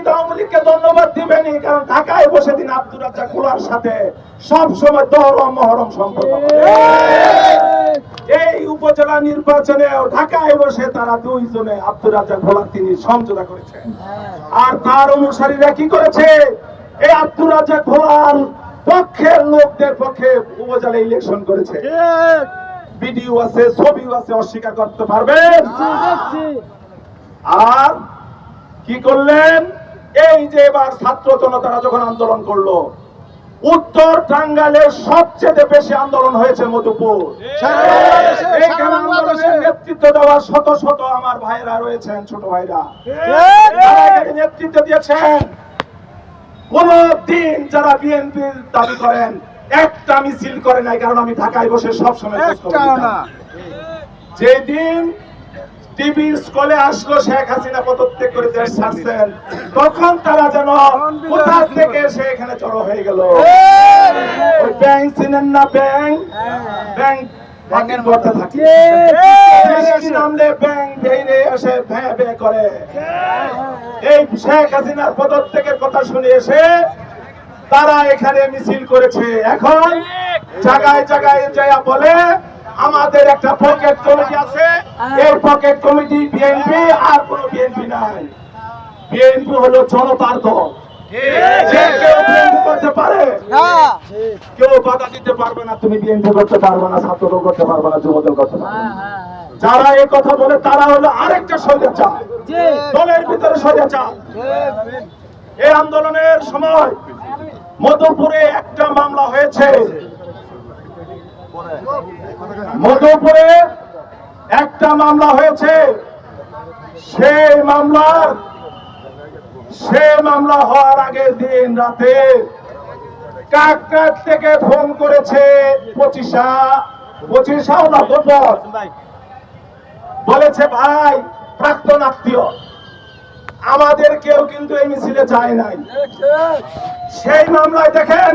আওয়ামী লীগকে ধন্যবাদ কারণ ঢাকায় বসে তিনি আব্দুর রাজ্জাক খোলার সাথে সব সময় দহরম মহরম সম্পর্ক এই উপজেলা নির্বাচনে ঢাকায় বসে তারা দুইজনে আব্দুর রাজ্জাক খোলার তিনি সমঝোতা করেছেন। আর তার অনুসারীরা কি করেছে? এই আব্দুর রাজ্জাক খোলার পক্ষের লোকদের পক্ষে উপজেলা ইলেকশন করেছে। ভিডিও আছে ছবিও আছে অস্বীকার করতে পারবেন। আর কি করলেন? এই যে এবার ছাত্র জনতারা যখন আন্দোলন করল উত্তর টাঙ্গাইলের সবচেয়ে বেশি আন্দোলন হয়েছে মধুপুর। নেতৃত্ব দেওয়া শত শত আমার ভাইরা রয়েছেন ছোট ভাইরা। নেতৃত্ব দিয়েছেন। কোন দিন যারা বিএনপির দাবি করেন একটা মিছিল করে নাই কারণ আমি ঢাকায় বসে সবসময় যেদিন টিভি স্কলে আসলো শেখ হাসিনা পদত্যাগ করে দেশ ছাড়ছেন। তখন তারা যেন কোথা থেকে এসে এখানে জড়ো হয়ে গেল। ওই ব্যাংক চিনেন না ব্যাংক? ব্যাংক ব্যাংকের মধ্যে থাকে। নামলে ব্যাংক বেরিয়ে এসে ভ্যাঁ ভ্যাঁ করে? এই শেখ হাসিনার পদত্যাগের কথা শুনে এসে তারা এখানে মিছিল করেছে। এখন জায়গায় জায়গায় যাইয়া বলে আমাদের একটা পকেট এই পকেট কমিটি বিএনপি আর কোন বিএনপি নাই। বিএনপি হলো জনতার দল। যে কেউ বিএনপি করতে পারে কেউ বাধা দিতে পারবে না তুমি বিএনপি করতে পারবে না ছাত্রদল করতে পারবে না যুবদল করতে পারবে যারা এই কথা বলে তারা হলো আরেকটা দলের ভিতরে এই আন্দোলনের সময় মধুপুরে একটা মামলা হয়েছে। মধুপুরে একটা মামলা হয়েছে। সেই মামলার সে মামলা হওয়ার আগে দিন রাতে কাকরাত থেকে ফোন করেছে পঁচিশা পঁচিশাও না গোপন বলেছে, ভাই, প্রাক্তন আত্মীয়, আমাদের কেউ কিন্তু এই মিছিলে যায় নাই। সেই মামলায় দেখেন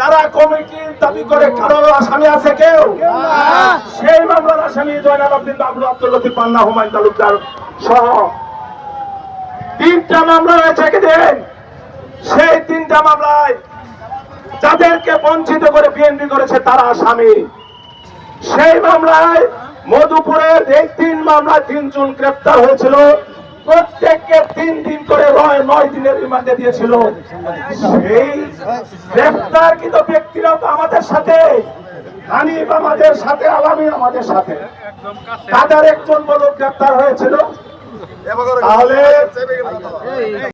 যারা কমিটির দাবি করে কারও আসামি আছে কেউ? সেই মামলার আসামি জয়নাল আব্দিন বাবুল আব্দুল লতিফ পান্না হুমায়ুন তালুকদার সহ তিনটা মামলা হয়েছে দিন সেই তিনটা মামলায় যাদেরকে বঞ্চিত করে বিএনপি করেছে তারা আসামি। সেই মামলায় মধুপুরের এই তিন মামলায় তিনজন গ্রেপ্তার হয়েছিল। করে নয় দিনের রিমান্ডে দিয়েছিল। সেই গ্রেপ্তারকৃত ব্যক্তিরাও তো আমাদের সাথে। হানিফ আমাদের সাথে, আলামী আমাদের সাথে। তাদের একজন বলো গ্রেপ্তার হয়েছিল। তাহলে